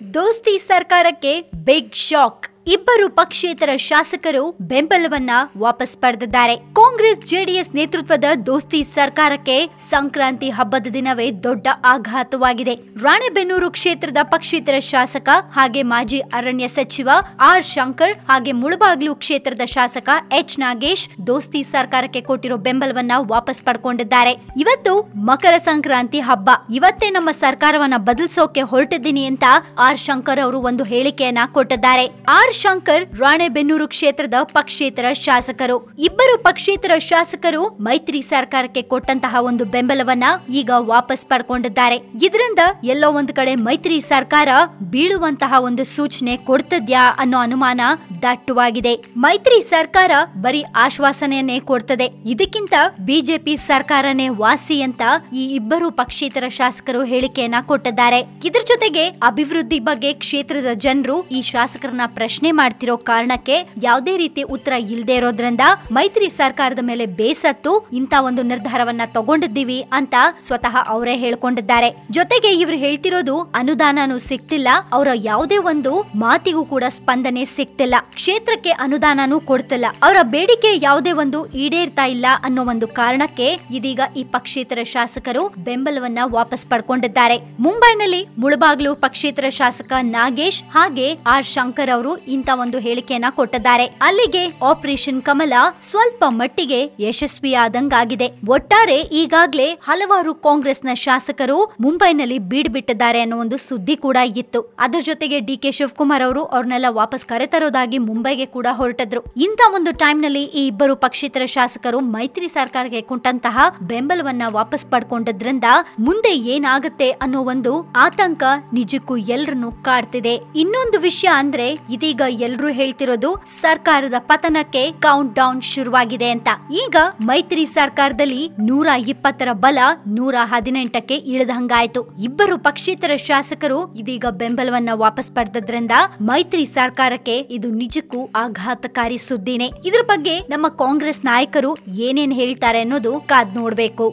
ದೋಸ್ತಿ ಸರ್ಕಾರಕ್ಕೆ big shock ಇಬ್ಬರು ಪಕ್ಷೇತರ ಶಾಸಕರು ಬೆಂಬಲವನ್ನ ವಾಪಸ್ ಪಡೆದಿದ್ದಾರೆ. ಕಾಂಗ್ರೆಸ್, ಜೆಡಿಎಸ್ ನೇತೃತ್ವದ ದೋಸ್ತಿ ಸರ್ಕಾರಕ್ಕೆ ಸಂಕ್ರಾಂತಿ ಹಬ್ಬದ ದಿನವೇ ದೊಡ್ಡ ಆಘಾತವಾಗಿದೆ. ರಾಣೆಬೆನ್ನೂರು ಕ್ಷೇತ್ರದ ಪಕ್ಷೇತರ ಶಾಸಕ ಹಾಗೆ ಮಾಜಿ ಅರಣ್ಯ ಸಚಿವ ಆರ್ ಶಂಕರ್ ಹಾಗೆ ಮುಳಬಾಗ್ಲು ಕ್ಷೇತ್ರದ ಶಾಸಕ ಎಚ್ ನಾಗೇಶ್ ದೋಸ್ತಿ ಸರ್ಕಾರಕ್ಕೆ ಕೊಟ್ಟಿರೋ ಬೆಂಬಲವನ್ನ ವಾಪಸ್ ಪಡ್ಕೊಂಡಿದ್ದಾರೆ. ಇವತ್ತು ಮಕರ ಸಂಕ್ರಾಂತಿ ಹಬ್ಬ. ಇವತ್ತೇ ನಮ್ಮ ಸರ್ಕಾರವನ್ನ ಬದಲಿಸೋಕೆ ಹೊರಟಿದ್ದೀನಿ ಅಂತ ಆರ್ ಶಂಕರ್ ಅವರು ಒಂದು ಹೇಳಿಕೆಯನ್ನ ಕೊಟ್ಟಿದ್ದಾರೆ. ಆರ್ ಶಂಕರ್ ರಾಣೆಬೆನ್ನೂರು ಕ್ಷೇತ್ರದ ಪಕ್ಷೇತರ ಶಾಸಕರು. ಇಬ್ಬರು ಪಕ್ಷೇತರ ಶಾಸಕರು ಮೈತ್ರಿ ಸರ್ಕಾರಕ್ಕೆ ಕೊಟ್ಟಂತಹ ಒಂದು ಬೆಂಬಲವನ್ನ ಈಗ ವಾಪಸ್ ಪಡ್ಕೊಂಡಿದ್ದಾರೆ. ಇದರಿಂದ ಎಲ್ಲೋ ಒಂದು ಕಡೆ ಮೈತ್ರಿ ಸರ್ಕಾರ ಬೀಳುವಂತಹ ಒಂದು ಸೂಚನೆ ಕೊಡ್ತದ್ಯಾ ಅನ್ನೋ ಅನುಮಾನ ದಟ್ಟವಾಗಿದೆ. ಮೈತ್ರಿ ಸರ್ಕಾರ ಬರೀ ಆಶ್ವಾಸನೆಯನ್ನೇ ಕೊಡ್ತದೆ. ಇದಕ್ಕಿಂತ ಬಿಜೆಪಿ ಸರ್ಕಾರನೇ ವಾಸಿ ಅಂತ ಈ ಇಬ್ಬರು ಪಕ್ಷೇತರ ಶಾಸಕರು ಹೇಳಿಕೆಯನ್ನ ಕೊಟ್ಟಿದ್ದಾರೆ. ಇದರ ಜೊತೆಗೆ ಅಭಿವೃದ್ಧಿ ಬಗ್ಗೆ ಕ್ಷೇತ್ರದ ಜನರು ಈ ಶಾಸಕರನ್ನ ಪ್ರಶ್ನೆ ಮಾಡ್ತಿರೋ ಕಾರಣಕ್ಕೆ ಯಾವುದೇ ರೀತಿ ಉತ್ತರ ಇಲ್ಲದೆ ಇರೋದ್ರಿಂದ ಮೈತ್ರಿ ಸರ್ಕಾರದ ಮೇಲೆ ಬೇಸತ್ತು ಇಂತ ಒಂದು ನಿರ್ಧಾರವನ್ನ ತಗೊಂಡಿದ್ದೀವಿ ಅಂತ ಸ್ವತಃ ಅವರೇ ಹೇಳ್ಕೊಂಡಿದ್ದಾರೆ. ಜೊತೆಗೆ ಇವ್ರು ಹೇಳ್ತಿರೋದು ಅನುದಾನನೂ ಸಿಗ್ತಿಲ್ಲ, ಅವರ ಯಾವುದೇ ಒಂದು ಮಾತಿಗೂ ಕೂಡ ಸ್ಪಂದನೆ ಸಿಗ್ತಿಲ್ಲ, ಕ್ಷೇತ್ರಕ್ಕೆ ಅನುದಾನನೂ ಕೊಡ್ತಿಲ್ಲ, ಅವರ ಬೇಡಿಕೆ ಯಾವುದೇ ಒಂದು ಈಡೇರ್ತಾ ಇಲ್ಲ ಅನ್ನೋ ಒಂದು ಕಾರಣಕ್ಕೆ ಇದೀಗ ಈ ಪಕ್ಷೇತರ ಶಾಸಕರು ಬೆಂಬಲವನ್ನ ವಾಪಸ್ ಪಡ್ಕೊಂಡಿದ್ದಾರೆ. ಮುಂಬೈನಲ್ಲಿ ಮುಳಬಾಗ್ಲು ಪಕ್ಷೇತರ ಶಾಸಕ ನಾಗೇಶ್ ಹಾಗೆ ಆರ್ ಶಂಕರ್ ಅವರು ಇಂತ ಒಂದು ಹೇಳಿಕೆಯನ್ನ ಕೊಟ್ಟಿದ್ದಾರೆ. ಅಲ್ಲಿಗೆ ಆಪರೇಷನ್ ಕಮಲ ಸ್ವಲ್ಪ ಮಟ್ಟಿಗೆ ಯಶಸ್ವಿಯಾದಂಗಾಗಿದೆ. ಒಟ್ಟಾರೆ ಈಗಾಗಲೇ ಹಲವಾರು ಕಾಂಗ್ರೆಸ್ನ ಶಾಸಕರು ಮುಂಬೈನಲ್ಲಿ ಬೀಡ್ಬಿಟ್ಟಿದ್ದಾರೆ ಅನ್ನೋ ಒಂದು ಸುದ್ದಿ ಕೂಡ ಇತ್ತು. ಅದರ ಜೊತೆಗೆ ಡಿ ಕೆ ಶಿವಕುಮಾರ್ ಅವರು ಅವ್ರನ್ನೆಲ್ಲ ವಾಪಸ್ ಕರೆತರೋದಾಗಿ ಮುಂಬೈಗೆ ಕೂಡ ಹೊರಟಿದ್ರು. ಇಂತ ಒಂದು ಟೈಮ್ನಲ್ಲಿ ಈ ಇಬ್ಬರು ಪಕ್ಷೇತರ ಶಾಸಕರು ಮೈತ್ರಿ ಸರ್ಕಾರಕ್ಕೆ ಕೊಟ್ಟಂತಹ ಬೆಂಬಲವನ್ನ ವಾಪಸ್ ಪಡ್ಕೊಂಡಿದ್ರಿಂದ ಮುಂದೆ ಏನಾಗುತ್ತೆ ಅನ್ನೋ ಒಂದು ಆತಂಕ ನಿಜಕ್ಕೂ ಎಲ್ರನ್ನು ಕಾಡ್ತಿದೆ. ಇನ್ನೊಂದು ವಿಷಯ ಅಂದ್ರೆ ಇದೀಗ ಎಲ್ರು ಹೇಳ್ತಿರೋದು ಸರ್ಕಾರದ ಪತನಕ್ಕೆ ಕೌಂಟ್ ಡೌನ್ ಶುರುವಾಗಿದೆ ಅಂತ. ಈಗ ಮೈತ್ರಿ ಸರ್ಕಾರದಲ್ಲಿ ನೂರ ಇಪ್ಪತ್ತರ ಬಲ ನೂರ ಹದಿನೆಂಟಕ್ಕೆ ಇಳಿದಂಗಾಯ್ತು. ಇಬ್ಬರು ಪಕ್ಷೇತರ ಶಾಸಕರು ಇದೀಗ ಬೆಂಬಲವನ್ನ ವಾಪಸ್ ಪಡೆದ್ರಿಂದ ಮೈತ್ರಿ ಸರ್ಕಾರಕ್ಕೆ ಇದು ನಿಜಕ್ಕೂ ಆಘಾತಕಾರಿ ಸುದ್ದಿನೇ. ಇದ್ರ ಬಗ್ಗೆ ನಮ್ಮ ಕಾಂಗ್ರೆಸ್ ನಾಯಕರು ಏನೇನ್ ಹೇಳ್ತಾರೆ ಅನ್ನೋದು ಕಾದ್ ನೋಡ್ಬೇಕು.